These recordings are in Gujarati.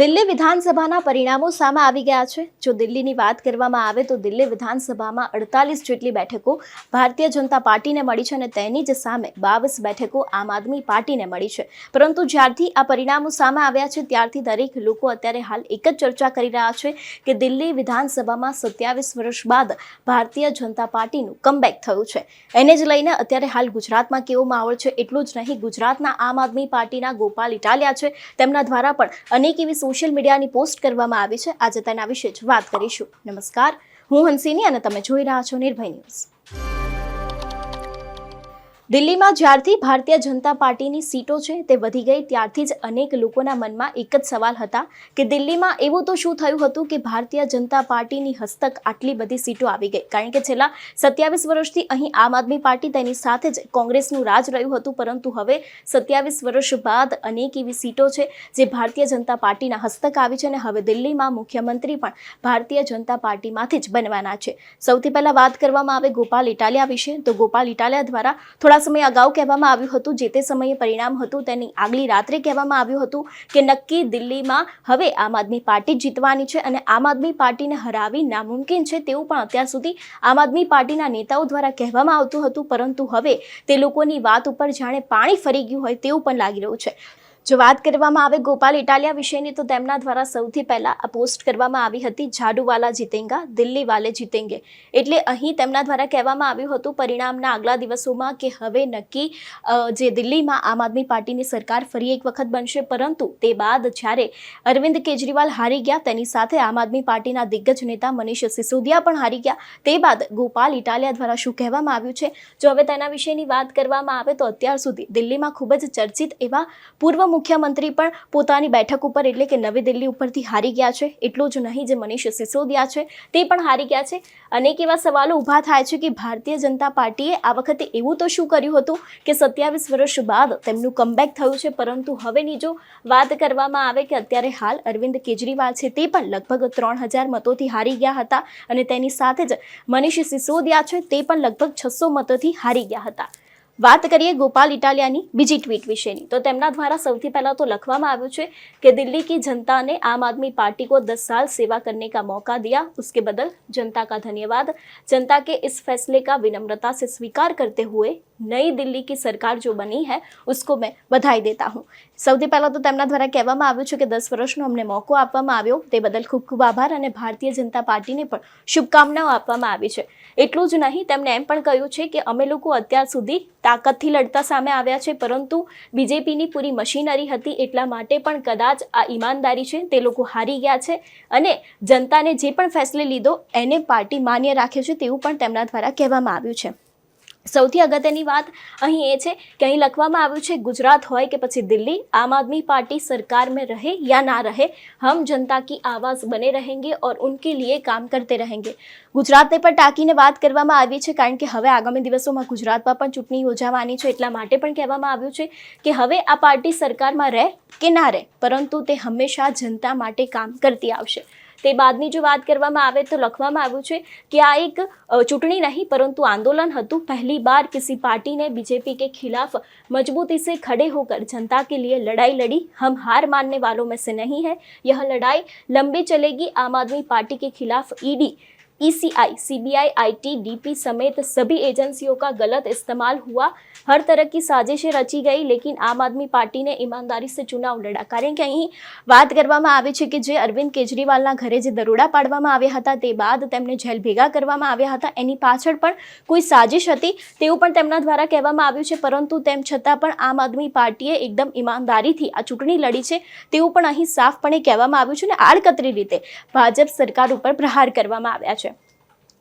દિલ્હી વિધાનસભાના પરિણામો સામે આવી ગયા છે. જો દિલ્હીની વાત કરવામાં આવે તો દિલ્હી વિધાનસભામાં અડતાલીસ જેટલી બેઠકો ભારતીય જનતા પાર્ટીને મળી છે અને તેની જ સામે બાવીસ બેઠકો આમ આદમી પાર્ટીને મળી છે. પરંતુ જ્યારથી આ પરિણામો સામે આવ્યા છે, ત્યારથી દરેક લોકો અત્યારે હાલ એક જ ચર્ચા કરી રહ્યા છે કે દિલ્હી વિધાનસભામાં સત્યાવીસ વર્ષ બાદ ભારતીય જનતા પાર્ટીનું કમબેક થયું છે. એને જ લઈને અત્યારે હાલ ગુજરાતમાં કેવો માહોલ છે એટલું જ નહીં. ગુજરાતના આમ આદમી પાર્ટીના ગોપાલ ઇટાલિયા છે. તેમના દ્વારા પણ અનેક એવી સોશિયલ મીડિયાની પોસ્ટ કરવામાં આવી છે. આજે તેના વિશે જ વાત કરીશું. નમસ્કાર. હું હંસિની અને તમે જોઈ રહ્યા છો નિર્ભય ન્યૂઝ. દિલ્હીમાં જ્યારથી ભારતીય જનતા પાર્ટીની સીટો છે તે વધી ગઈ, ત્યારથી જ અનેક લોકોના મનમાં એક જ સવાલ હતા કે દિલ્હીમાં એવું તો શું થયું હતું કે ભારતીય જનતા પાર્ટીની હસ્તક આટલી બધી સીટો આવી ગઈ? કારણ કે છેલ્લા સત્યાવીસ વર્ષથી અહીં આમ આદમી પાર્ટી તેની સાથે જ કોંગ્રેસનું રાજ રહ્યું હતું, પરંતુ હવે સત્યાવીસ વર્ષ બાદ અનેક એવી સીટો છે જે ભારતીય જનતા પાર્ટીના હસ્તક આવી છે અને હવે દિલ્હીમાં મુખ્યમંત્રી પણ ભારતીય જનતા પાર્ટીમાંથી જ બનવાના છે. સૌથી પહેલાં વાત કરવામાં આવે ગોપાલ ઇટાલિયા વિશે. તો ગોપાલ ઇટાલિયા દ્વારા થોડા સમય અગાઉ કહેવામાં આવ્યું હતું, જે તે સમયે પરિણામ હતું તેની આગલી રાત્રે કહેવામાં આવ્યું હતું કે નક્કી દિલ્હીમાં હવે આમ આદમી પાર્ટી જીતવાની છે અને આમ આદમી પાર્ટીને હરાવી નામુમકિન છે તેવું પણ અત્યાર સુધી આમ આદમી પાર્ટીના નેતાઓ દ્વારા કહેવામાં આવતું હતું, પરંતુ હવે તે લોકોની વાત ઉપર જાણે પાણી ફરી ગયું હોય તેવું પણ લાગી રહ્યું છે. જો વાત કરવામાં આવે ગોપાલ ઇટાલિયા વિશેની, તો તેમના દ્વારા સૌથી પહેલાં આ પોસ્ટ કરવામાં આવી હતી ઝાડુવાલા જીતેંગા, દિલ્હી વાલે જીતેંગે. એટલે અહીં તેમના દ્વારા કહેવામાં આવ્યું હતું પરિણામના આગલા દિવસોમાં કે હવે નક્કી જે દિલ્હીમાં આમ આદમી પાર્ટીની સરકાર ફરી એક વખત બનશે. પરંતુ તે બાદ જ્યારે અરવિંદ કેજરીવાલ હારી ગયા, તેની સાથે આમ આદમી પાર્ટીના દિગ્ગજ નેતા મનીષ સિસોદિયા પણ હારી ગયા. તે બાદ ગોપાલ ઇટાલિયા દ્વારા શું કહેવામાં આવ્યું છે? જો હવે તેના વિશેની વાત કરવામાં આવે, તો અત્યાર સુધી દિલ્હીમાં ખૂબ જ ચર્ચિત એવા પૂર્વ મુખ્યમંત્રી પણ પોતાની બેઠક ઉપર એટલે કે નવી દિલ્હી ઉપરથી હારી ગયા છે. એટલું જ નહીં, જે મનીષ સિસોદિયા છે, તે પણ હારી ગયા છે. અનેક એવા સવાલો ઊભા થાય છે કે ભારતીય જનતા પાર્ટીએ આ વખતે એવું તો શું કર્યું હતું કે સત્યાવીસ વર્ષ બાદ તેમનું કમબેક થયું છે, પરંતુ હવેની જો વાત કરવામાં આવે કે અત્યારે હાલ અરવિંદ કેજરીવાલ છે, તે પણ લગભગ ત્રણ હજાર મતોથી હારી ગયા હતા અને તેની સાથે જ મનીષ સિસોદિયા છે, તે પણ લગભગ છસો મતોથી હારી ગયા હતા. बात करिए गोपाल इटालिया बीजी ट्वीट विषय तो द्वारा सौ तो लखली की जनता ने आम आदमी पार्टी को दस साल सेवा करने का मौका दिया उसके बदल जनता का धन्यवाद जनता के इस फैसले का विनम्रता से स्वीकार करते हुए नई दिल्ली की सरकार जो बनी है उसको मैं बधाई देता हूँ सौ तो द्वारा कहूँ कि दस वर्ष ना अमने मौको आप बदल खूब खूब आभार भारतीय जनता पार्टी ने शुभकामनाओं आप એટલું જ નહીં, તેમણે એમ પણ કહ્યું છે કે અમે લોકો અત્યાર સુધી તાકાતથી લડતા સામે આવ્યા છે, પરંતુ બીજેપીની પૂરી મશીનરી હતી એટલા માટે પણ કદાચ આ ઈમાનદારી છે તે લોકો હારી ગયા છે અને જનતાને જે પણ ફેસલે લીધો એને પાર્ટી માન્ય રાખે છે તેવું પણ તેમના દ્વારા કહેવામાં આવ્યું છે. સૌથી અગત્યની વાત અહીં એ છે કે અહીં લખવામાં આવ્યું છે, ગુજરાત હોય કે પછી દિલ્હી, આમ આદમી પાર્ટી સરકાર મેં રહે યા ના રહે, હમ જનતા કી આવાજ બને રહેંગે ઓર ઉનકે લીએ કામ કરતે રહેંગે. ગુજરાતને પણ ટાંકીને વાત કરવામાં આવી છે, કારણ કે હવે આગામી દિવસોમાં ગુજરાતમાં પણ ચૂંટણી યોજાવાની છે, એટલા માટે પણ કહેવામાં આવ્યું છે કે હવે આ પાર્ટી સરકારમાં રહે કે ના રહે, પરંતુ તે હંમેશા જનતા માટે કામ કરતી આવશે. बाद બાદની જો વાત કરવામાં આવે તો લખવામાં આવ્યું છે કે આ એક ચૂંટણી નહીં, પરંતુ આંદોલન बीजेपी के खिलाफ मजबूती से खड़े होकर जनता के लिए लड़ाई लड़ी हम हार मानने वालों में से नहीं है यह लड़ाई लंबी चलेगी आम आदमी पार्टी के खिलाफ ED ECI CBI IT DP समेत सभी एजेंसियों का गलत इस्तेमाल हुआ हर तरह की साजिशें रची गई लेकिन आम आदमी पार्टी ने ईमानदारी से चुनाव लड़ा કારણ કે અહીં વાત કરવામાં આવી છે કે જે અરવિંદ કેજરીવાલના ઘરે જે દરોડા પાડવામાં આવ્યા હતા તે બાદ તેમને જેલ ભેગા કરવામાં આવ્યા હતા એની પાછળ પણ કોઈ સાજિશ હતી તેવું પણ તેમના દ્વારા કહેવામાં આવ્યું છે પરંતુ તેમ છતાં પણ આમ આદમી પાર્ટીએ એકદમ ઈમાનદારીથી આ ચૂંટણી લડી છે તેવું પણ અહીં સાફપણે કહેવામાં આવ્યું છે અને આડકતરી રીતે ભાજપ સરકાર ઉપર પ્રહાર કરવામાં આવ્યા છે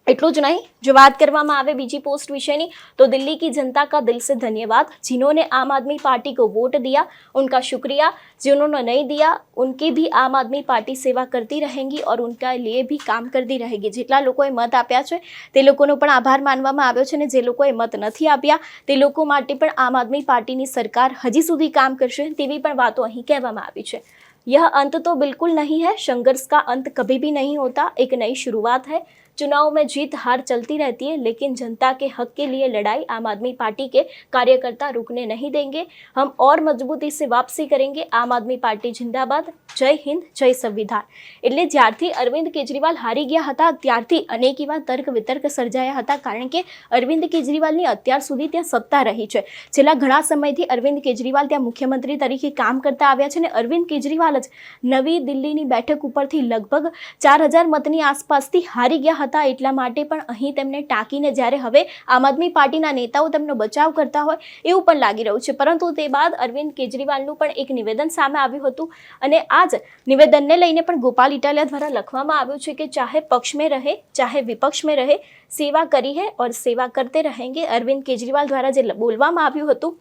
એટલું જ નહીં જો વાત કરવામાં આવે બીજી પોસ્ટ વિશેની તો દિલ્ली की जनता का दिल से धन्यवाद जिन्होंने आम आदमी पार्टी को वोट दिया उनका शुक्रिया जिन्होंने नहीं दिया उनकी भी आम आदमी पार्टी સેવા કરતી રહેંગી और उनका लिए भी કામ કરતી રહેગી જેટલા લોકોએ મત આપ્યા છે તે લોકોનો પણ આભાર માનવામાં આવ્યો છે અને જે લોકોએ મત નથી આપ્યા તે લોકો માટે પણ આમ આદમી પાર્ટીની સરકાર હજી સુધી કામ કરશે તેવી પણ વાતો અહીં કહેવામાં આવી છે यह अंत तो बिल्कुल नहीं है संघर्ष का अंत कभी भी नहीं होता एक नई शुरुआत है चुनाव में जीत हार चलती रहती है लेकिन जनता के हक के लिए लड़ाई आम आदमी पार्टी के कार्यकर्ता रुकने नहीं देंगे हम और मजबूती से वापसी करेंगे आम आदमी पार्टी जिंदाबाद જય હિન્દ જય સંવિધાન એટલે જ્યારથી અરવિંદ કેજરીવાલ હારી ગયા હતા ત્યારથી અનેક એવા તર્ક વિતર્ક સર્જાયા હતા કારણ કે અરવિંદ કેજરીવાલની અત્યાર સુધી ત્યાં સત્તા રહી છે છેલ્લા ઘણા સમયથી અરવિંદ કેજરીવાલ ત્યાં મુખ્યમંત્રી તરીકે કામ કરતા આવ્યા છે અને અરવિંદ કેજરીવાલ જ નવી દિલ્હીની બેઠક ઉપરથી લગભગ ચાર હજાર મતની આસપાસથી હારી ગયા હતા એટલા માટે પણ અહીં તેમને ટાંકીને જ્યારે હવે આમ આદમી પાર્ટીના નેતાઓ તેમનો બચાવ કરતા હોય એવું પણ લાગી રહ્યું છે. પરંતુ તે બાદ અરવિંદ કેજરીવાલનું પણ એક નિવેદન સામે આવ્યું હતું અને આ જ નિવેદનને લઈને પણ ગોપાલ ઇટાલિયા દ્વારા લખવામાં આવ્યું છે કે ચાહે પક્ષ મેં રહે, ચાહે વિપક્ષ મેં રહે, સેવા કરી હૈ ઓર સેવા કરતે રહેંગે અરવિંદ કેજરીવાલ દ્વારા જે બોલવામાં આવ્યું હતું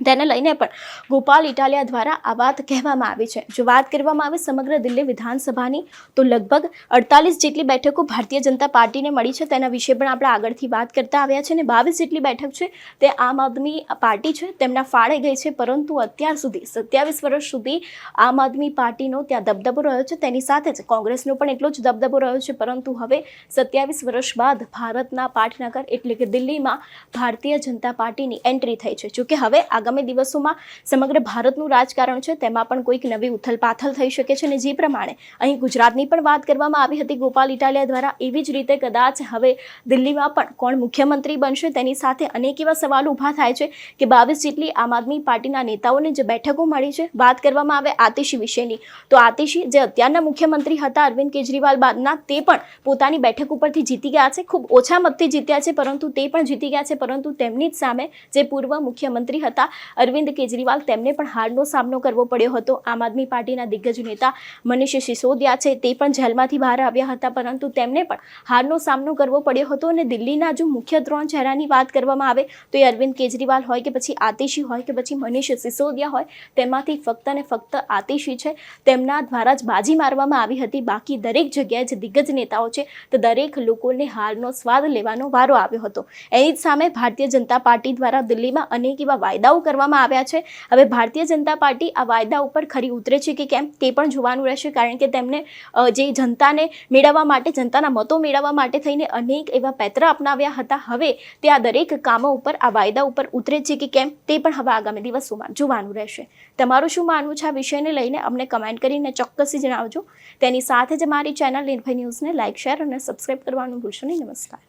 તેને લઈને પણ ગોપાલ ઇટાલિયા દ્વારા આ વાત કહેવામાં આવી છે. જો વાત કરવામાં આવે સમગ્ર દિલ્હી વિધાનસભાની, તો લગભગ અડતાલીસ જેટલી બેઠકો ભારતીય જનતા પાર્ટીને મળી છે. તેના વિશે પણ આપણે આગળથી વાત કરતા આવ્યા છે અને બાવીસ જેટલી બેઠક છે, તે આમ આદમી પાર્ટી છે, તેમના ફાળે ગઈ છે. પરંતુ અત્યાર સુધી, સત્યાવીસ વર્ષ સુધી આમ આદમી પાર્ટીનો ત્યાં દબદબો રહ્યો છે. તેની સાથે જ કોંગ્રેસનો પણ એટલો જ દબદબો રહ્યો છે. પરંતુ હવે સત્યાવીસ વર્ષ બાદ ભારતના પાટનગર એટલે કે દિલ્હીમાં ભારતીય જનતા પાર્ટીની એન્ટ્રી થઈ છે. જોકે હવે આગામી દિવસોમાં સમગ્ર ભારતનું રાજકારણ છે, તેમાં પણ કોઈક નવી ઉથલપાથલ થઈ શકે છે અને જે પ્રમાણે અહીં ગુજરાતની પણ વાત કરવામાં આવી હતી, ગોપાલ ઇટાલિયા દ્વારા એવી જ રીતે કદાચ હવે દિલ્હીમાં પણ કોણ મુખ્યમંત્રી બનશે તેની સાથે અનેક એવા સવાલો ઊભા થાય છે કે બાવીસ જેટલી આમ આદમી પાર્ટીના નેતાઓને જે બેઠકો મળી છે, વાત કરવામાં આવે આતિશી વિશેની. તો આતિશી જે અત્યારના મુખ્યમંત્રી હતા, અરવિંદ કેજરીવાલ બાદના, તે પણ પોતાની બેઠક ઉપરથી જીતી ગયા છે, ખૂબ ઓછા મતથી જીત્યા છે, પરંતુ તે પણ જીતી ગયા છે, પરંતુ તેમની જ સામે જે પૂર્વ મુખ્યમંત્રી હતા અરવિંદ કેજરીવાલ તેમને પણ હારનો સામનો કરવો પડ્યો હતો. આમ આદમી પાર્ટીના દિગ્ગજ નેતા મનીષ સિસોદિયા છે તે પણ જેલમાંથી બહાર આવ્યા હતા, પરંતુ તેમને પણ હારનો સામનો કરવો પડ્યો હતો અને દિલ્હીના જો મુખ્ય ત્રણ ચહેરાની વાત કરવામાં આવે તો એ અરવિંદ કેજરીવાલ હોય કે પછી આતિશી હોય કે પછી મનીષ સિસોદિયા હોય, તેમાંથી ફક્ત અને ફક્ત આતિશી છે. તેમના દ્વારા જ બાજી મારવામાં આવી હતી. બાકી દરેક જગ્યાએ જે દિગ્ગજ નેતાઓ છે તો દરેક લોકોને હારનો સ્વાદ લેવાનો વારો આવ્યો હતો. એની જ સામે ભારતીય જનતા પાર્ટી દ્વારા દિલ્હીમાં અનેક એવા વાયદાઓ કરવામાં આવ્યા છે. હવે ભારતીય જનતા પાર્ટી આ વાયદા ઉપર ખરી ઉતરે છે કે કેમ? તે પણ જોવાનું રહેશે કારણ કે તેમને જે જનતાને મેળવવા માટે, જનતાના મતો મેળવવા માટે થઈને અનેક એવા પેત્ર અપનાવ્યા હતા. હવે તે આ દરેક કામો ઉપર, આ વાયદા ઉપર ઉતરે છે કે કેમ? તે પણ હવે આગામી દિવસોમાં જોવાનું રહેશે. તમારું શું માનવું છે આ વિષયને લઈને? અમને કમેન્ટ કરીને ચોક્કસથી જણાવજો. તેની સાથે જ મારી ચેનલ નિર્ભય ન્યૂઝને લાઇક શેર અને સબસ્ક્રાઇબ કરવાનું ભૂલશો નહીં. નમસ્કાર.